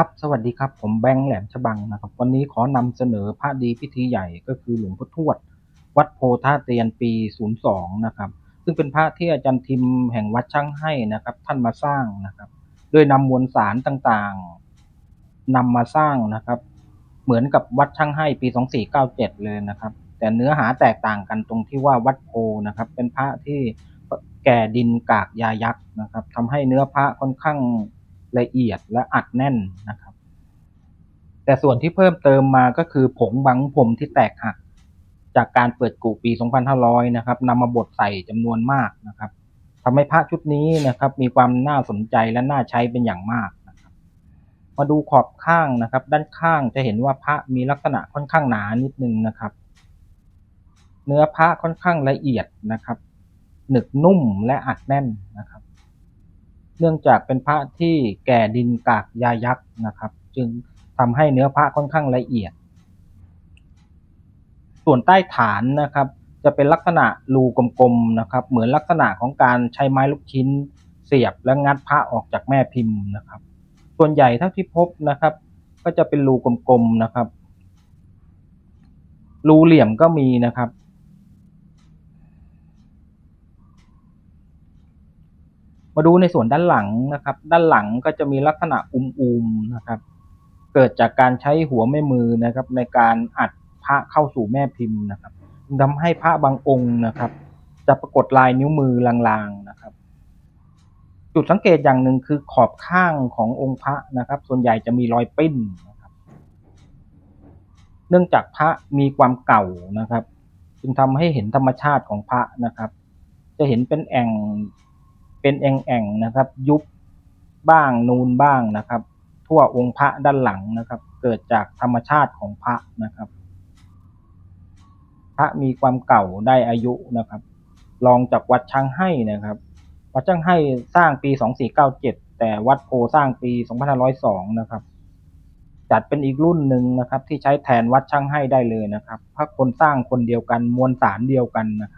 ครับ สวัสดีครับ ผมแบงค์แหลมฉบังนะครับ วันนี้ขอนำเสนอพระดีพิธีใหญ่ก็คือหลวงพ่อทวด วัดโพท่าเตียนปี 02 นะครับ ซึ่งเป็นพระที่อาจารย์ทิมแห่งวัดช่างให้นะครับ ท่านมาสร้างนะครับ โดยนำมวลสารต่างๆนำมาสร้างนะครับ เหมือนกับวัดช่างให้ปี 2497 เลยนะครับ แต่เนื้อหาแตกต่างกันตรงที่ว่าวัดโพนะครับ เป็นพระที่แก่ดินกากยายักษ์นะครับทำให้เนื้อพระค่อนข้าง ละเอียดและอัดแน่นนะครับ แต่ส่วนที่เพิ่มเติมมาก็คือผงบังผมที่แตกหัก จากการเปิดกูปี 2500 นะครับนำมาบดใส่จำนวนมากนะครับทำให้พระชุดนี้นะครับ มีความน่าสนใจและน่าใช้เป็นอย่างมากนะครับมาดูขอบข้างนะครับ ด้านข้างจะเห็นว่าพระมีลักษณะค่อนข้างหนานิดนึงนะครับ เนื้อพระค่อนข้างละเอียดนะครับหนึบนุ่มและอัดแน่นนะครับ เนื่องจากเป็นพระที่แก่ดินกากยายักษ์นะครับ จึงทำให้เนื้อพระค่อนข้างละเอียด ส่วนใต้ฐานนะครับ จะเป็นลักษณะรูกลมๆนะครับ เหมือนลักษณะของการใช้ไม้ลูกชิ้น เสียบและงัดพระออกจากแม่พิมพ์นะครับ ส่วนใหญ่เท่าที่พบนะครับ ก็จะเป็นรูกลมๆนะครับ รูเหลี่ยมก็มีนะครับ มาดูในส่วนด้านหลังนะครับ ด้านหลังก็จะมีลักษณะอุมๆนะครับ เกิดจากการใช้หัวแม่มือนะครับ ในการอัดพระเข้าสู่แม่พิมพ์นะครับทำให้พระบางองค์นะครับ จะปรากฏลายนิ้วมือลางๆนะครับ จุดสังเกตอย่างหนึ่งคือขอบข้างขององค์พระนะครับ ส่วนใหญ่จะมีรอยปิ้นนะครับ เนื่องจากพระมีความเก่านะครับ จึงทำให้เห็นธรรมชาติของพระนะครับ จะเห็นเป็นแอ่ง เป็นแอ่งๆนะครับ ยุบบ้างนูนบ้างนะครับ ทั่วองค์พระด้านหลังนะครับ เกิดจากธรรมชาติของพระนะครับ พระมีความเก่าได้อายุนะครับรองจากวัดช้างให้นะครับ วัดช้างให้สร้างปี2497แต่วัดโพสร้างปี2502นะครับ จัดเป็นอีกรุ่นหนึ่งนะครับ ที่ใช้แทนวัดช่างให้ได้เลยนะครับพระคนสร้างคนเดียวกันมวลสารเดียวกันนะครับ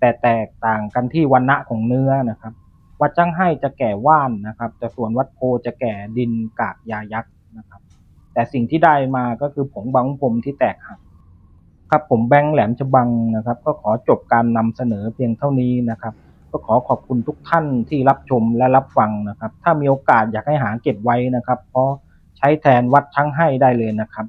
แต่แตกต่างกันที่วันณะของเนื้อนะครับ วัดช่างให้จะแก่ว่านนะครับแต่ส่วนวัดโพจะแก่ดินกากยายักษ์นะครับ แต่สิ่งที่ได้มาก็คือผงบางผมที่แตกหักครับผมแบงค์แหลมฉบังนะครับ ก็ขอจบการนำเสนอเพียงเท่านี้นะครับ ก็ขอขอบคุณทุกท่านที่รับชมและรับฟังนะครับ ถ้ามีโอกาสอยากให้หาเก็บไว้นะครับ เพราะใช้แทนวัดช้งให้ได้เลยนะครับ